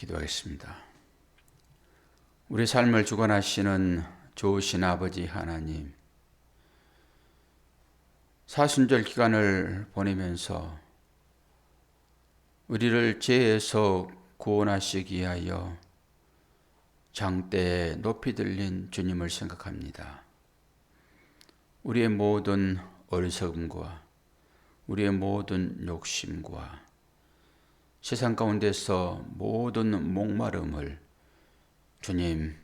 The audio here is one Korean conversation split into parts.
기도하겠습니다. 우리 삶을 주관하시는 좋으신 아버지 하나님, 사순절 기간을 보내면서 우리를 죄에서 구원하시기 위하여 장대에 높이 들린 주님을 생각합니다. 우리의 모든 어리석음과 우리의 모든 욕심과 세상 가운데서 모든 목마름을 주님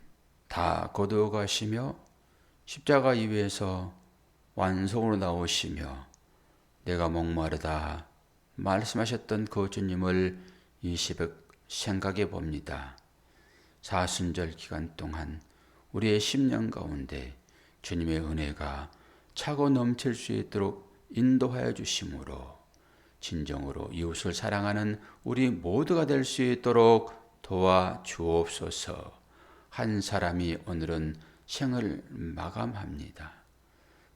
다 거두어 가시며 십자가 위에서 완성으로 나오시며 내가 목마르다 말씀하셨던 그 주님을 이 새벽 생각해 봅니다. 사순절 기간 동안 우리의 심령 가운데 주님의 은혜가 차고 넘칠 수 있도록 인도하여 주심으로 진정으로 이웃을 사랑하는 우리 모두가 될 수 있도록 도와 주옵소서. 한 사람이 오늘은 생을 마감합니다.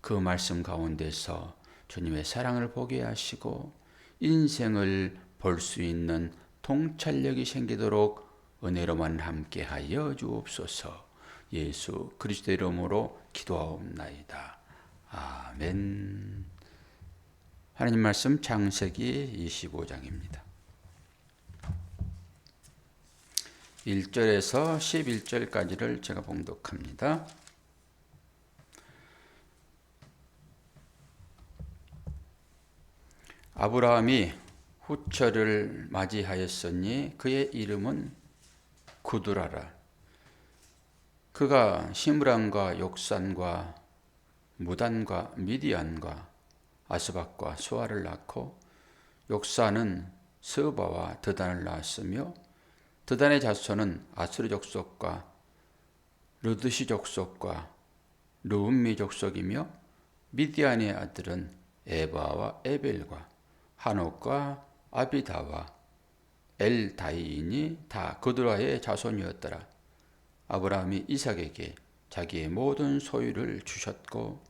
그 말씀 가운데서 주님의 사랑을 보게 하시고 인생을 볼 수 있는 통찰력이 생기도록 은혜로만 함께하여 주옵소서. 예수 그리스도 이름으로 기도하옵나이다. 아멘. 하나님 말씀 창세기 25장입니다. 1절에서 11절까지를 제가 봉독합니다. 아브라함이 후처를 맞이하였으니 그의 이름은 구두라라. 그가 시므란과 욕산과 무단과 미디안과 아스박과 수아를 낳고 욕사는 스바와 드단을 낳았으며 드단의 자손은 아스르 족속과 르드시 족속과 르움미 족속이며 미디안의 아들은 에바와 에벨과 한옥과 아비다와 엘다이인이 다 그드라의 자손이었더라. 아브라함이 이삭에게 자기의 모든 소유를 주셨고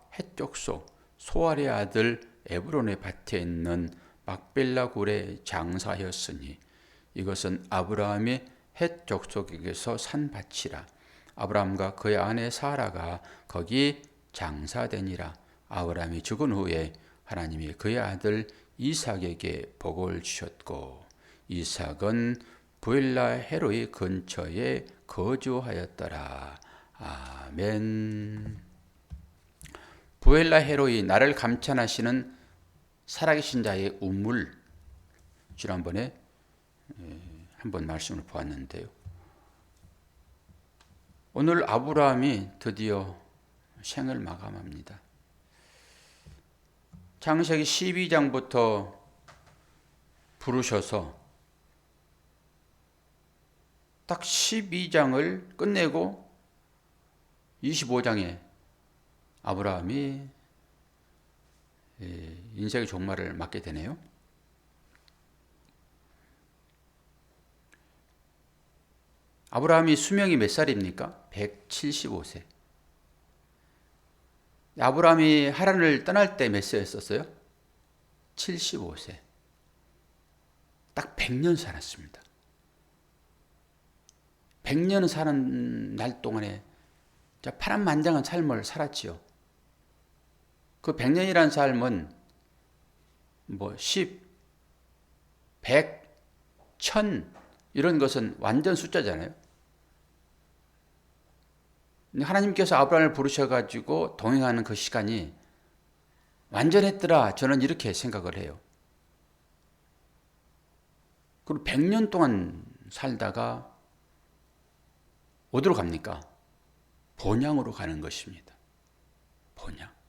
해족속 소알의 아들 에브론의 밭에 있는 막벨라 굴에 장사하였으니 이것은 아브라함의 헷 족속에게서 산 밭이라. 아브라함과 그의 아내 사라가 거기 장사되니라. 아브라함이 죽은 후에 하나님이 그의 아들 이삭에게 복을 주셨고 이삭은 부엘라 헤로의 근처에 거주하였더라. 아멘. 부엘라 헤로이 나를 감찬하시는 살아계신 자의 우물 지난번에 한번 말씀을 보았는데요. 오늘 아브라함이 드디어 생을 마감합니다. 창세기 12장부터 부르셔서 딱 12장을 끝내고 25장에 아브라함이 예, 인생의 종말을 맞게 되네요. 아브라함이 수명이 몇 살입니까? 175세. 아브라함이 하란을 떠날 때 몇 세였었어요? 75세. 딱 100년 살았습니다. 100년 사는 날 동안에 파란만장한 삶을 살았지요. 그 100년이라는 삶은 뭐 10, 100, 1000 이런 것은 완전 숫자잖아요. 하나님께서 아브라함을 부르셔가지고 동행하는 그 시간이 완전했더라. 저는 이렇게 생각을 해요. 그리고 100년 동안 살다가 어디로 갑니까? 본향으로 가는 것입니다. 본향.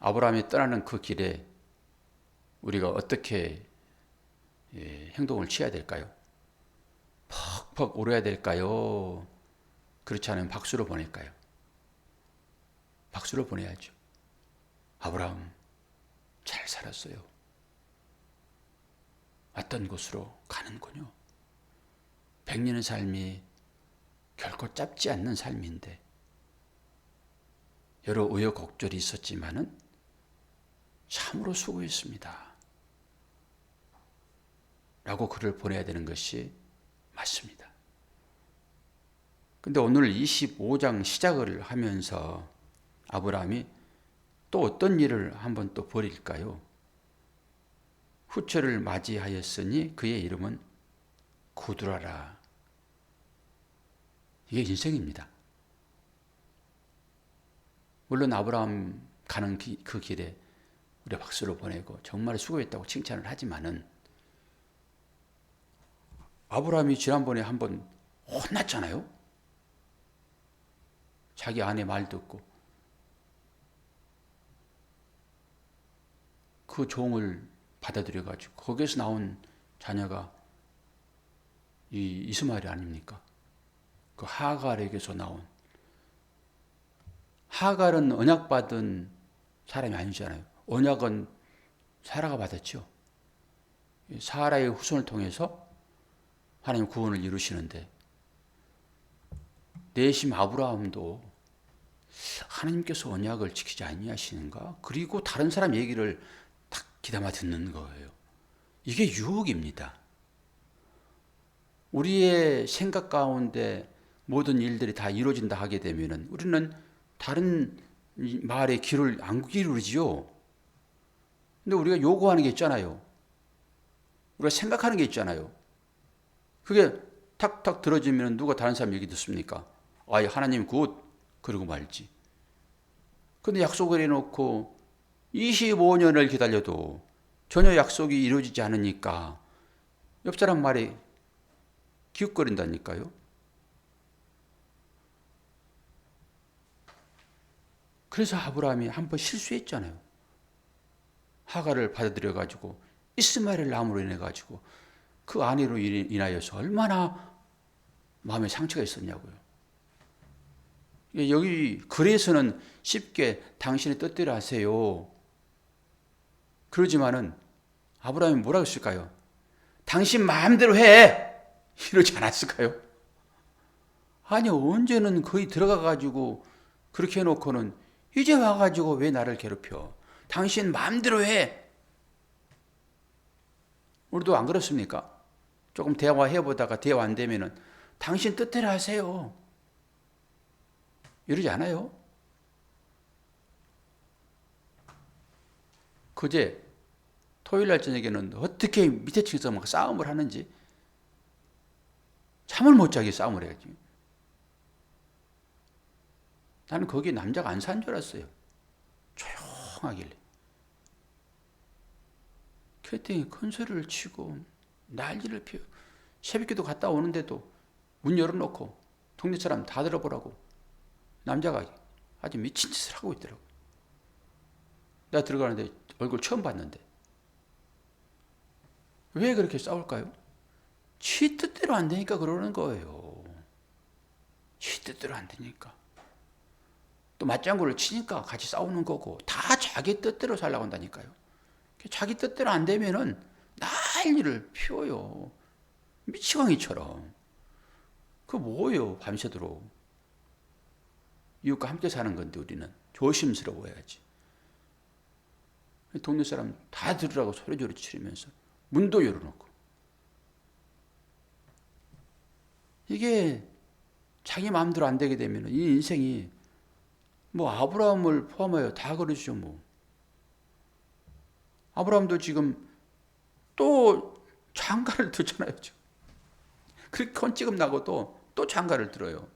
아브라함이 떠나는 그 길에 우리가 어떻게 예, 행동을 취해야 될까요? 퍽퍽 울어야 될까요? 그렇지 않으면 박수로 보낼까요? 박수로 보내야죠. 아브라함 잘 살았어요. 왔던 곳으로 가는군요. 백년의 삶이 결코 짧지 않는 삶인데 여러 우여곡절이 있었지만은 참으로 수고했습니다. 라고 글을 보내야 되는 것이 맞습니다. 근데 오늘 25장 시작을 하면서 아브라함이 또 어떤 일을 한번 또 벌일까요? 후처를 맞이하였으니 그의 이름은 구두라라. 이게 인생입니다. 물론 아브라함 가는 그 길에 우리 박수를 보내고 정말 수고했다고 칭찬을 하지만은 아브라함이 지난번에 한번 혼났잖아요. 자기 아내 말 듣고 그 종을 받아들여 가지고 거기에서 나온 자녀가 이 이스마엘이 아닙니까? 그 하갈에게서 나온 하갈은 언약 받은 사람이 아니잖아요. 언약은 사라가 받았죠. 사라의 후손을 통해서 하나님 구원을 이루시는데 내심 아브라함도 하나님께서 언약을 지키지 아니하시는가? 그리고 다른 사람 얘기를 딱 기담아 듣는 거예요. 이게 유혹입니다. 우리의 생각 가운데 모든 일들이 다 이루어진다 하게 되면은 우리는 다른 말의 귀를 안 기울이지요. 근데 우리가 요구하는 게 있잖아요. 우리가 생각하는 게 있잖아요. 그게 탁탁 들어지면 누가 다른 사람 얘기 듣습니까? 아예 하나님 굿 그러고 말지. 근데 약속을 해놓고 25년을 기다려도 전혀 약속이 이루어지지 않으니까 옆 사람 말이 기웃거린다니까요. 그래서 아브라함이 한 번 실수했잖아요. 하가를 받아들여 가지고 이스마엘을 남으로 인해 가지고 그 아내로 인하여서 얼마나 마음에 상처가 있었냐고요. 여기 글에서는 쉽게 당신의 뜻대로 하세요. 그러지만은 아브라함이 뭐라고 했을까요? 당신 마음대로 해! 이러지 않았을까요? 아니, 언제는 거의 들어가 가지고 그렇게 해놓고는 이제 와가지고 왜 나를 괴롭혀? 당신 마음대로 해! 우리도 안 그렇습니까? 조금 대화해 보다가 대화 안 되면은 당신 뜻대로 하세요. 이러지 않아요? 그제 토요일 날 저녁에는 어떻게 밑에 층에서 막 싸움을 하는지 잠을 못 자게 싸움을 해야지. 나는 거기 남자가 안 산 줄 알았어요. 조용하길래. 그랬더니 큰 소리를 치고 난리를 피워. 새벽기도 갔다 오는데도 문 열어놓고 동네 사람 다 들어보라고 남자가 아주 미친 짓을 하고 있더라고. 내가 들어가는데 얼굴 처음 봤는데 왜 그렇게 싸울까요? 지 뜻대로 안 되니까 그러는 거예요. 지 뜻대로 안 되니까. 또 맞장구를 치니까 같이 싸우는 거고 다 자기 뜻대로 살라고 한다니까요. 자기 뜻대로 안 되면은 난리를 피워요. 미치광이처럼. 그 뭐예요, 밤새도록. 이웃과 함께 사는 건데 우리는 조심스러워야지. 동네 사람 다 들으라고 소리조리 치르면서 문도 열어놓고. 이게 자기 마음대로 안 되게 되면 이 인생이 뭐 아브라함을 포함하여 다 그러죠 뭐. 아브라함도 지금 또 장가를 듣잖아요. 그렇게 건찌금 나고도 또 장가를 들어요.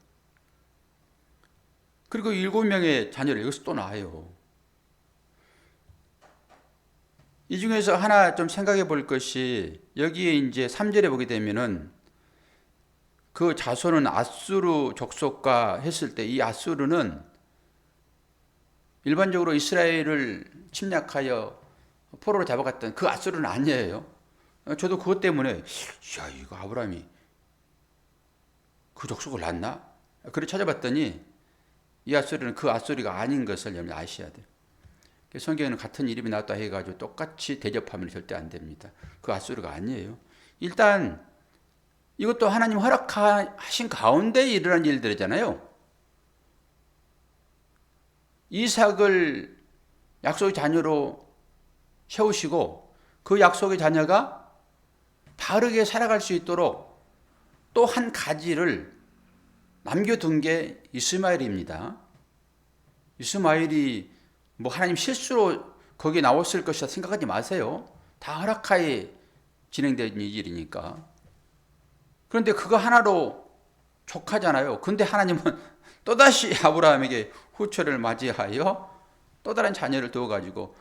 그리고 일곱 명의 자녀를 여기서 또 낳아요. 이 중에서 하나 좀 생각해 볼 것이 여기에 이제 3절에 보게 되면은 그 자손은 아수르 족속과 했을 때 이 아수르는 일반적으로 이스라엘을 침략하여 포로로 잡아갔던 그 아수르는 아니에요. 어, 저도 그것 때문에 야 이거 아브라함이 그 족속을 낳나? 그래 찾아봤더니 이 앗소리는 그 앗소리가 아닌 것을 여러분 아셔야 돼요. 성경에는 같은 이름이 나왔다 해가지고 똑같이 대접하면 절대 안 됩니다. 그 앗소리가 아니에요. 일단 이것도 하나님 허락하신 가운데 일어난 일들이잖아요. 이삭을 약속의 자녀로 세우시고 그 약속의 자녀가 바르게 살아갈 수 있도록 또 한 가지를 남겨둔 게 이스마엘입니다. 이스마엘이 뭐 하나님 실수로 거기에 나왔을 것이다 생각하지 마세요. 다 허락하에 진행된 일이니까. 그런데 그거 하나로 족하잖아요. 근데 하나님은 또다시 아브라함에게 후처를 맞이하여 또 다른 자녀를 두어가지고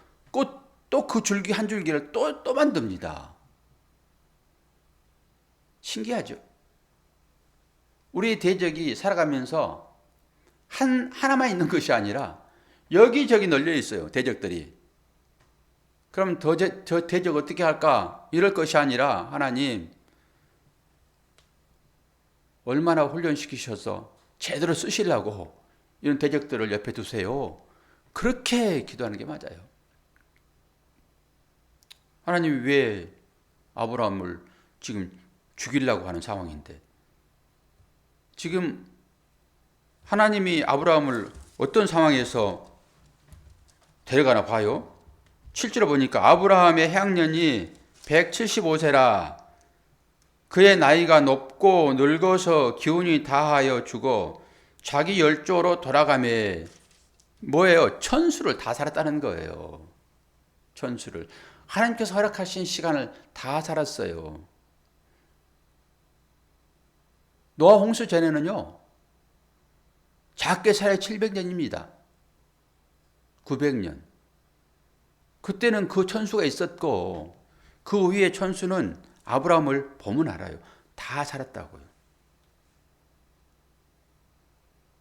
또 그 줄기 한 줄기를 또, 또 만듭니다. 신기하죠? 우리 대적이 살아가면서 한, 하나만 있는 것이 아니라 여기저기 널려 있어요. 대적들이. 그럼 더, 저 대적 어떻게 할까? 이럴 것이 아니라 하나님 얼마나 훈련시키셔서 제대로 쓰시려고 이런 대적들을 옆에 두세요. 그렇게 기도하는 게 맞아요. 하나님이 왜 아브라함을 지금 죽이려고 하는 상황인데 지금 하나님이 아브라함을 어떤 상황에서 데려가나 봐요. 7절에 보니까 아브라함의 향년이 175세라 그의 나이가 높고 늙어서 기운이 다하여 죽어 자기 열조로 돌아가매 뭐예요? 천수를 다 살았다는 거예요. 천수를. 하나님께서 허락하신 시간을 다 살았어요. 노아 홍수 전에는요, 작게 살아 700년입니다. 900년. 그때는 그 천수가 있었고, 그 위에 천수는 아브라함을 보면 알아요. 다 살았다고요.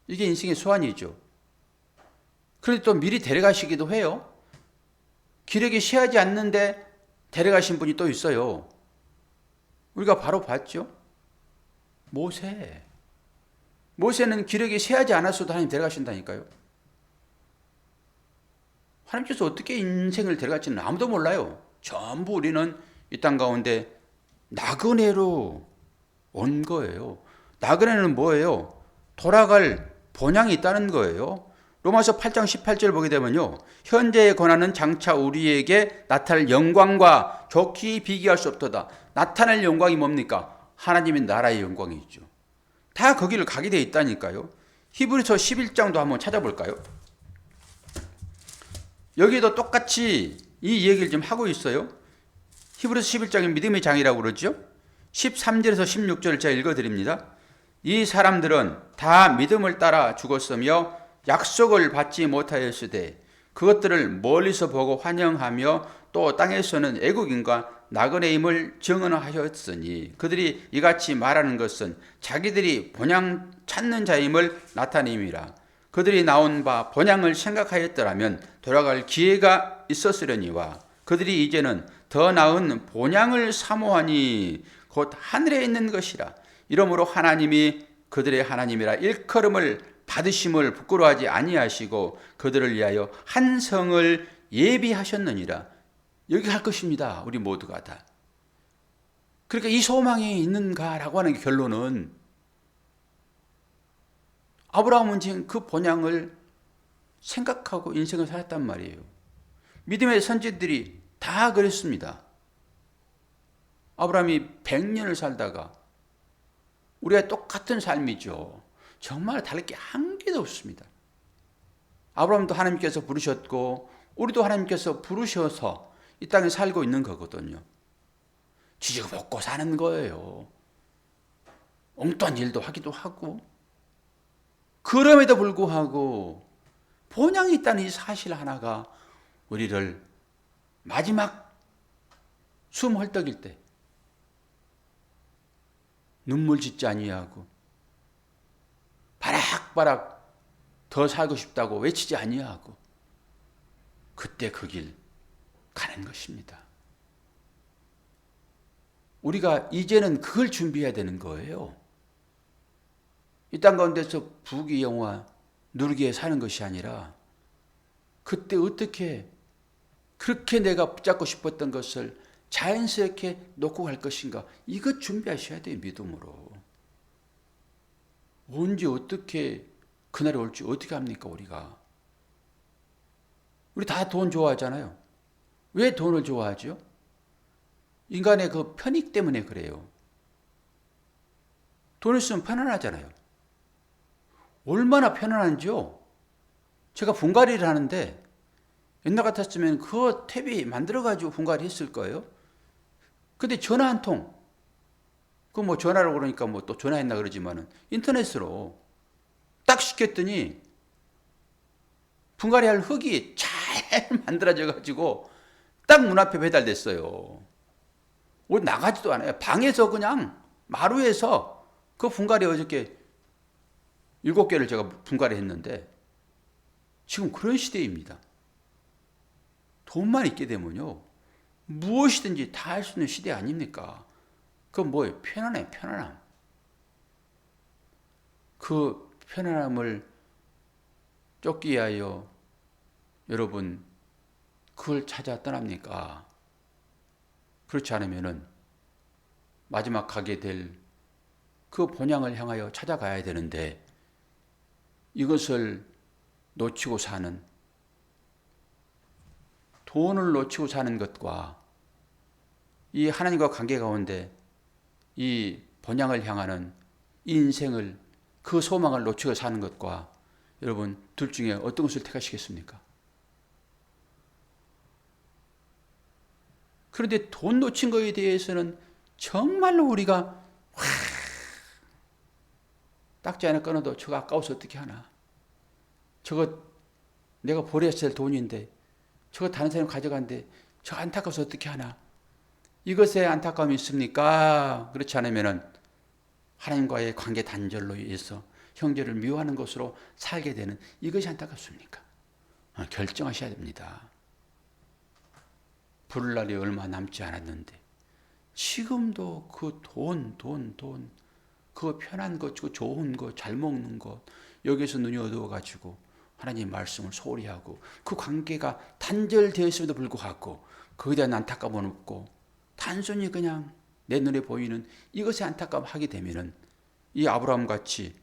이게 인생의 소원이죠. 그런데 또 미리 데려가시기도 해요. 기력이 쉬하지 않는데 데려가신 분이 또 있어요. 우리가 바로 봤죠. 모세. 모세는 기력이 쇠하지 않았어도 하나님 데려가신다니까요. 하나님께서 어떻게 인생을 데려갈지는 아무도 몰라요. 전부 우리는 이 땅 가운데 나그네로 온 거예요. 나그네는 뭐예요? 돌아갈 본향이 있다는 거예요. 로마서 8장 18절 보게 되면요. 현재의 권한은 장차 우리에게 나타날 영광과 좋게 비교할 수 없도다. 나타날 영광이 뭡니까? 하나님의 나라의 영광이 있죠. 다 거기를 가게 돼 있다니까요. 히브리서 11장도 한번 찾아볼까요? 여기도 똑같이 이 얘기를 좀 하고 있어요. 히브리서 11장이 믿음의 장이라고 그러죠. 13절에서 16절을 제가 읽어드립니다. 이 사람들은 다 믿음을 따라 죽었으며 약속을 받지 못하였으되 그것들을 멀리서 보고 환영하며 또 땅에서는 애국인과 나그네임을 증언하였으니 그들이 이같이 말하는 것은 자기들이 본향 찾는 자임을 나타냄이라. 그들이 나온 바 본향을 생각하였더라면 돌아갈 기회가 있었으려니와 그들이 이제는 더 나은 본향을 사모하니 곧 하늘에 있는 것이라. 이러므로 하나님이 그들의 하나님이라 일컬음을 받으심을 부끄러워하지 아니하시고 그들을 위하여 한 성을 예비하셨느니라. 여기 갈 것입니다. 우리 모두가 다. 그러니까 이 소망이 있는가라고 하는 결론은 아브라함은 지금 그 본향을 생각하고 인생을 살았단 말이에요. 믿음의 선지들이 다 그랬습니다. 아브라함이 100년을 살다가 우리가 똑같은 삶이죠. 정말 다를 게 한 개도 없습니다. 아브라함도 하나님께서 부르셨고 우리도 하나님께서 부르셔서 이 땅에 살고 있는 거거든요. 지지고 먹고 사는 거예요. 엉뚱한 일도 하기도 하고 그럼에도 불구하고 본향이 있다는 이 사실 하나가 우리를 마지막 숨 헐떡일 때 눈물 짓지 아니하고 바락바락 더 살고 싶다고 외치지 아니하고 그때 그 길 가는 것입니다. 우리가 이제는 그걸 준비해야 되는 거예요. 이 땅 가운데서 부귀 영화 누리게 사는 것이 아니라 그때 어떻게 그렇게 내가 붙잡고 싶었던 것을 자연스럽게 놓고 갈 것인가 이것 준비하셔야 돼요 믿음으로 언제 어떻게 그날이 올지 어떻게 합니까 우리가 우리 다 돈 좋아하잖아요 왜 돈을 좋아하죠? 인간의 그 편익 때문에 그래요 돈을 쓰면 편안하잖아요 얼마나 편안한지요 제가 분갈이를 하는데 옛날 같았으면 그 탭이 만들어가지고 분갈이 했을 거예요. 근데 전화 한 통. 그 뭐 전화로 그러니까 뭐 또 전화했나 그러지만은 인터넷으로 딱 시켰더니 분갈이 할 흙이 잘 만들어져 가지고 딱 문 앞에 배달됐어요. 어디 나가지도 않아요. 방에서 그냥 마루에서 그 분갈이 어저께 일곱 개를 제가 분갈이 했는데 지금 그런 시대입니다. 돈만 있게 되면요. 무엇이든지 다 할 수 있는 시대 아닙니까? 그건 뭐예요? 편안해, 편안함. 그 편안함을 쫓기 위하여 여러분 그걸 찾아 떠납니까? 그렇지 않으면은 마지막 가게 될 그 본향을 향하여 찾아가야 되는데 이것을 놓치고 사는 돈을 놓치고 사는 것과 이 하나님과 관계 가운데 이 번향을 향하는 인생을 그 소망을 놓치고 사는 것과 여러분 둘 중에 어떤 것을 택하시겠습니까? 그런데 돈 놓친 것에 대해서는 정말로 우리가 와, 딱지 하나 끊어도 저거 아까워서 어떻게 하나? 저거 내가 버려야 될 돈인데 저거 다른 사람이 가져간데 저 안타까워서 어떻게 하나? 이것에 안타까움이 있습니까? 그렇지 않으면은 하나님과의 관계 단절로 인해서 형제를 미워하는 것으로 살게 되는 이것이 안타깝습니까? 아, 결정하셔야 됩니다. 부를 날이 얼마 남지 않았는데 지금도 그 돈, 돈, 돈, 그 편한 것, 그 좋은 것, 잘 먹는 것 여기서 눈이 어두워가지고 하나님 말씀을 소홀히 하고 그 관계가 단절되었음에도 불구하고 거기에 대한 안타까움은 없고 단순히 그냥 내 눈에 보이는 이것에 안타까움 하게 되면은 이 아브라함 같이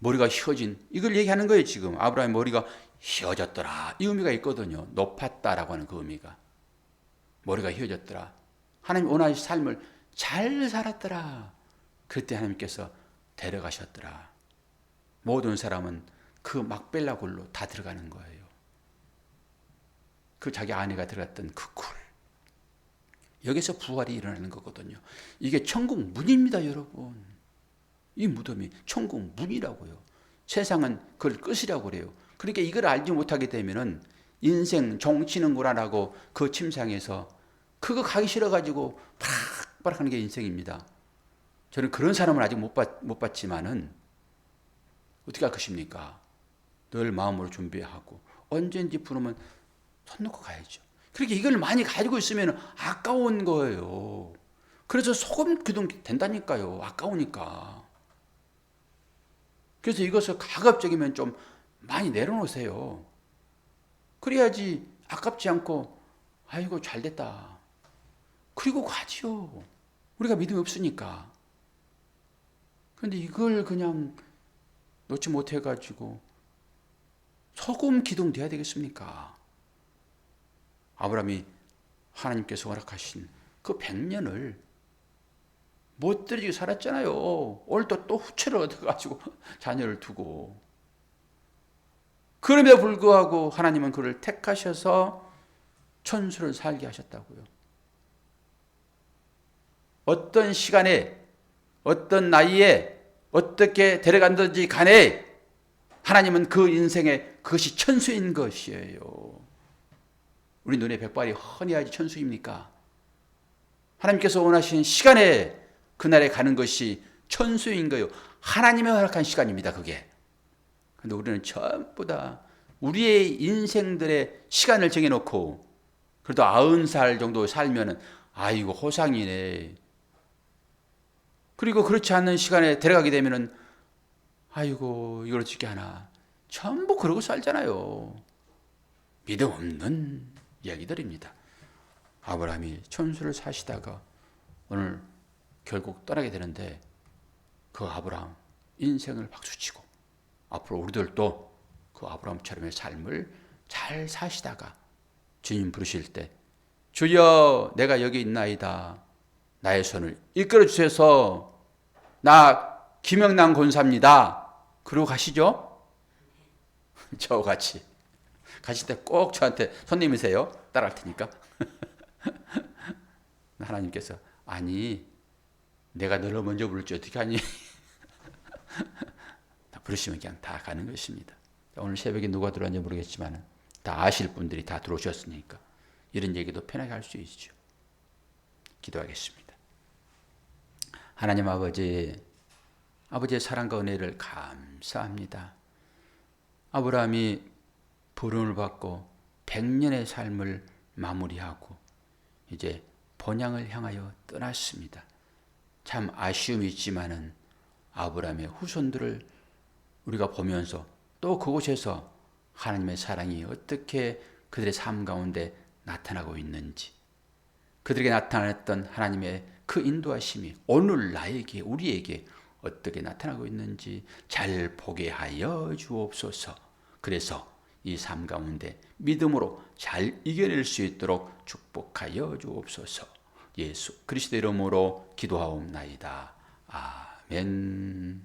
머리가 휘어진 이걸 얘기하는 거예요 지금. 아브라함의 머리가 휘어졌더라. 이 의미가 있거든요. 높았다라고 하는 그 의미가. 머리가 휘어졌더라. 하나님 원하신 삶을 잘 살았더라. 그때 하나님께서 데려가셨더라. 모든 사람은 그 막벨라 굴로 다 들어가는 거예요. 그 자기 아내가 들어갔던 그 굴. 여기서 부활이 일어나는 거거든요. 이게 천국 문입니다, 여러분. 이 무덤이 천국 문이라고요. 세상은 그걸 끝이라고 그래요. 그러니까 이걸 알지 못하게 되면은 인생 종치는구나라고 그 침상에서 그거 가기 싫어가지고 바락바락 하는 게 인생입니다. 저는 그런 사람을 아직 못, 봤, 못 봤지만은 어떻게 할 것입니까? 늘 마음으로 준비하고 언제든지 부르면 손 놓고 가야죠. 그렇게 이걸 많이 가지고 있으면 아까운 거예요. 그래서 소금 기둥 된다니까요. 아까우니까. 그래서 이것을 가급적이면 좀 많이 내려놓으세요. 그래야지 아깝지 않고 아이고 잘 됐다. 그리고 가지요. 우리가 믿음이 없으니까. 그런데 이걸 그냥 놓지 못해 가지고 소금 기둥 돼야 되겠습니까? 아브라함이 하나님께서 허락하신 그 백년을 못 들이고 살았잖아요. 오늘 또, 또 후체를 얻어가지고 자녀를 두고. 그럼에도 불구하고 하나님은 그를 택하셔서 천수를 살게 하셨다고요. 어떤 시간에, 어떤 나이에 어떻게 데려간든지 간에 하나님은 그 인생에 그것이 천수인 것이에요. 우리 눈에 백발이 훤히하지 천수입니까? 하나님께서 원하시는 시간에 그날에 가는 것이 천수인 거예요. 하나님의 허락한 시간입니다, 그게. 근데 우리는 전부 다 우리의 인생들의 시간을 정해놓고 그래도 아흔 살 정도 살면은 아이고 호상이네. 그리고 그렇지 않는 시간에 데려가게 되면은 아이고 이걸 어떻게 하나 전부 그러고 살잖아요. 믿음 없는 이야기들입니다. 아브라함이 천수를 사시다가 오늘 결국 떠나게 되는데 그 아브라함 인생을 박수치고 앞으로 우리들도 그 아브라함처럼의 삶을 잘 사시다가 주님 부르실 때 주여 내가 여기 있나이다. 나의 손을 이끌어 주셔서. 나 김영남 권사입니다. 그러고 가시죠? 저같이 가실 때 꼭 저한테 손님이세요 따라할 테니까 하나님께서 아니 내가 너를 먼저 부를지 어떻게 하니 다 부르시면 그냥 다 가는 것입니다 오늘 새벽에 누가 들어왔는지 모르겠지만 다 아실 분들이 다 들어오셨으니까 이런 얘기도 편하게 할 수 있죠. 기도하겠습니다. 하나님 아버지, 아버지의 사랑과 은혜를 감사합니다. 아브라함이 부름을 받고 백년의 삶을 마무리하고 이제 본향을 향하여 떠났습니다. 참 아쉬움이 있지만은 아브라함의 후손들을 우리가 보면서 또 그곳에서 하나님의 사랑이 어떻게 그들의 삶 가운데 나타나고 있는지 그들에게 나타났던 하나님의 그 인도하심이 오늘 나에게 우리에게 어떻게 나타나고 있는지 잘 보게 하여 주옵소서. 그래서 이 삶 가운데 믿음으로 잘 이겨낼 수 있도록 축복하여 주옵소서. 예수 그리스도 이름으로 기도하옵나이다. 아멘.